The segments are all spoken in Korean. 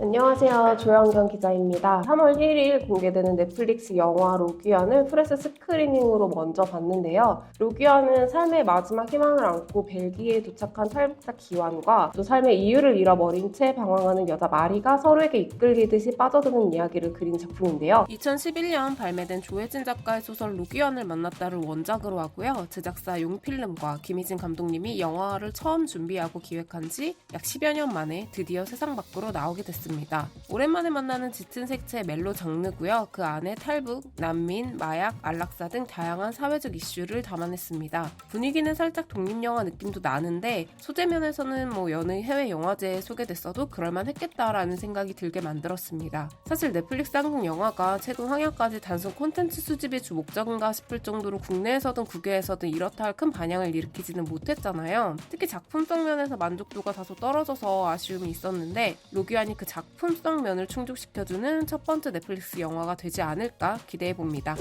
안녕하세요. 조영경 기자입니다. 3월 1일 공개되는 넷플릭스 영화 로기언을 프레스 스크리닝으로 먼저 봤는데요. 로기언은 삶의 마지막 희망을 안고 벨기에에 도착한 탈북자 기완과 또 삶의 이유를 잃어버린 채 방황하는 여자 마리가 서로에게 이끌리듯이 빠져드는 이야기를 그린 작품인데요. 2011년 발매된 조혜진 작가의 소설 로기언을 만났다를 원작으로 하고요. 제작사 용필름과 김희진 감독님이 영화를 처음 준비하고 기획한 지 약 10여 년 만에 드디어 세상 밖으로 나오게 됐습니다. 오랜만에 만나는 짙은 색채의 멜로 장르고요. 그 안에 탈북, 난민, 마약, 안락사 등 다양한 사회적 이슈를 담아냈습니다. 분위기는 살짝 독립영화 느낌도 나는데 소재면에서는 뭐 여느 해외 영화제에 소개됐어도 그럴만했겠다라는 생각이 들게 만들었습니다. 사실 넷플릭스 한국 영화가 최근 황야까지 단순 콘텐츠 수집이 주 목적인가 싶을 정도로 국내에서든 국외에서든 이렇다 할 큰 반향을 일으키지는 못했잖아요. 특히 작품성 면에서 만족도가 다소 떨어져서 아쉬움이 있었는데 로기안이 그 작 품성 면을 충족시켜주는 첫 번째 넷플릭스 영화가 되지 않을까 기대해 봅니다.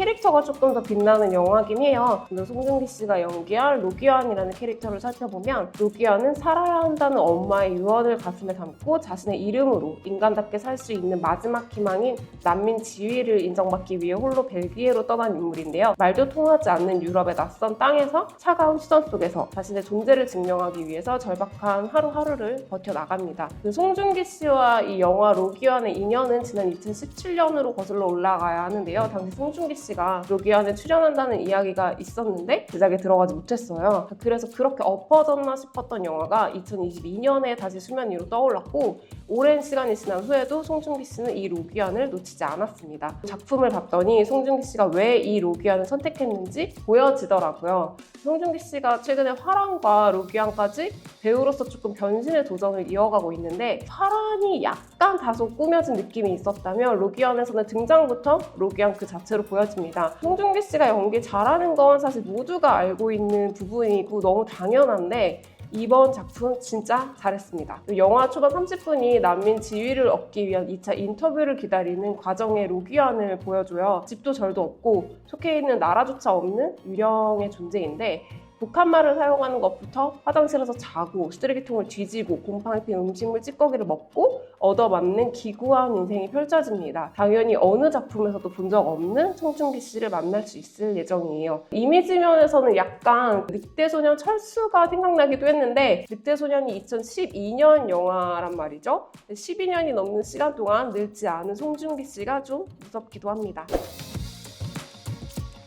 캐릭터가 조금 더 빛나는 영화긴 해요. 근데 송중기 씨가 연기한 로기언이라는 캐릭터를 살펴보면 로기언은 살아야 한다는 엄마의 유언을 가슴에 담고 자신의 이름으로 인간답게 살 수 있는 마지막 희망인 난민 지위를 인정받기 위해 홀로 벨기에로 떠난 인물인데요. 말도 통하지 않는 유럽의 낯선 땅에서 차가운 시선 속에서 자신의 존재를 증명하기 위해서 절박한 하루하루를 버텨나갑니다. 그 송중기 씨와 이 영화 로기언의 인연은 지난 2017년으로 거슬러 올라가야 하는데요. 당시 송중기 씨가 로기언에 출연한다는 이야기가 있었는데 제작에 들어가지 못했어요. 그래서 그렇게 엎어졌나 싶었던 영화가 2022년에 다시 수면 위로 떠올랐고 오랜 시간이 지난 후에도 송중기 씨는 이 로기안을 놓치지 않았습니다. 작품을 봤더니 송중기 씨가 왜 이 로기안을 선택했는지 보여지더라고요. 송중기 씨가 최근에 화랑과 로기안까지 배우로서 조금 변신의 도전을 이어가고 있는데 화랑이 약간 다소 꾸며진 느낌이 있었다면 로기안에서는 등장부터 로기안 그 자체로 보여 집니다. 송중기 씨가 연기 잘하는 건 사실 모두가 알고 있는 부분이고 너무 당연한데 이번 작품 진짜 잘했습니다. 영화 초반 30분이 난민 지위를 얻기 위한 2차 인터뷰를 기다리는 과정의 로기안을 보여줘요. 집도 절도 없고 속해 있는 나라조차 없는 유령의 존재인데 북한말을 사용하는 것부터 화장실에서 자고 쓰레기통을 뒤지고 곰팡이 핀 음식물 찌꺼기를 먹고 얻어맞는 기구한 인생이 펼쳐집니다. 당연히 어느 작품에서도 본 적 없는 송중기 씨를 만날 수 있을 예정이에요. 이미지 면에서는 약간 늑대 소년 철수가 생각나기도 했는데 늑대 소년이 2012년 영화란 말이죠. 12년이 넘는 시간 동안 늙지 않은 송중기 씨가 좀 무섭기도 합니다.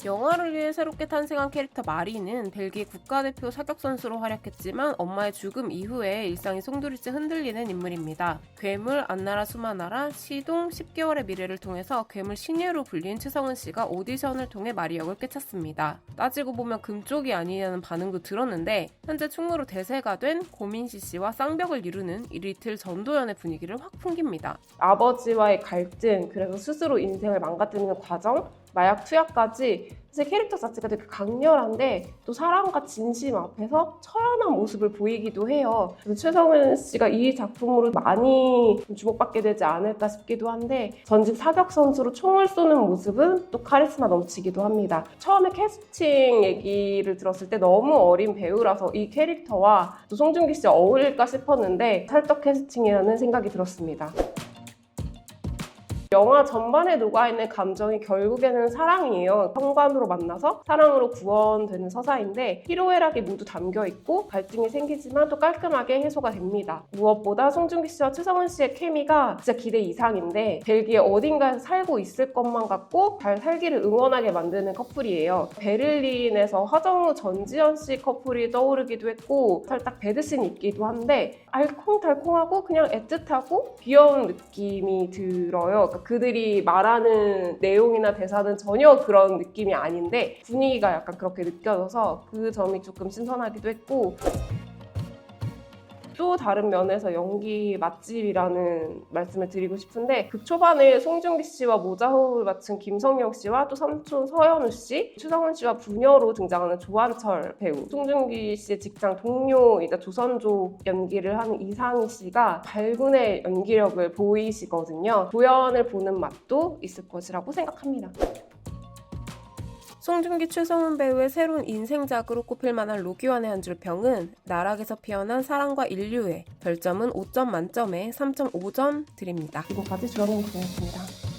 영화를 위해 새롭게 탄생한 캐릭터 마리는 벨기에 국가대표 사격 선수로 활약했지만 엄마의 죽음 이후에 일상이 송두리째 흔들리는 인물입니다. 괴물, 안나라 수마나라, 시동, 10개월의 미래를 통해서 괴물 신예로 불린 최성은 씨가 오디션을 통해 마리 역을 꿰찼습니다. 따지고 보면 금쪽이 아니냐는 반응도 들었는데 현재 충무로 대세가 된 고민시 씨와 쌍벽을 이루는 이 리틀 전도연의 분위기를 확 풍깁니다. 아버지와의 갈등, 그래서 스스로 인생을 망가뜨리는 과정, 마약 투약까지 사실 캐릭터 자체가 되게 강렬한데 또 사랑과 진심 앞에서 처연한 모습을 보이기도 해요. 그래서 최성은 씨가 이 작품으로 많이 주목받게 되지 않을까 싶기도 한데 전직 사격 선수로 총을 쏘는 모습은 또 카리스마 넘치기도 합니다. 처음에 캐스팅 얘기를 들었을 때 너무 어린 배우라서 이 캐릭터와 또 송중기 씨 어울릴까 싶었는데 찰떡 캐스팅이라는 생각이 들었습니다. 영화 전반에 녹아있는 감정이 결국에는 사랑이에요. 현관으로 만나서 사랑으로 구원되는 서사인데 희로애락이 모두 담겨있고 갈등이 생기지만 또 깔끔하게 해소가 됩니다. 무엇보다 송중기 씨와 최성은 씨의 케미가 진짜 기대 이상인데 벨기에 어딘가에 살고 있을 것만 같고 잘 살기를 응원하게 만드는 커플이에요. 베를린에서 화정우 전지현 씨 커플이 떠오르기도 했고 살짝 배드신이 있기도 한데 알콩달콩하고 그냥 애틋하고 귀여운 느낌이 들어요. 그러니까 그들이 말하는 내용이나 대사는 전혀 그런 느낌이 아닌데 분위기가 약간 그렇게 느껴져서 그 점이 조금 신선하기도 했고 또 다른 면에서 연기 맛집이라는 말씀을 드리고 싶은데 극 초반에 송중기 씨와 모자 호흡을 맞춘 김성경 씨와 또 삼촌 서현우 씨, 추성훈 씨와 부녀로 등장하는 조한철 배우, 송중기 씨의 직장 동료이자 조선족 연기를 하는 이상희 씨가 발군의 연기력을 보이시거든요. 조연을 보는 맛도 있을 것이라고 생각합니다. 송중기 최성훈 배우의 새로운 인생작으로 꼽힐 만한 로기환의 한 줄 평은 나락에서 피어난 사랑과 인류애 별점은 5점 만점에 3.5점 드립니다. 지금까지 주라는 구였습니다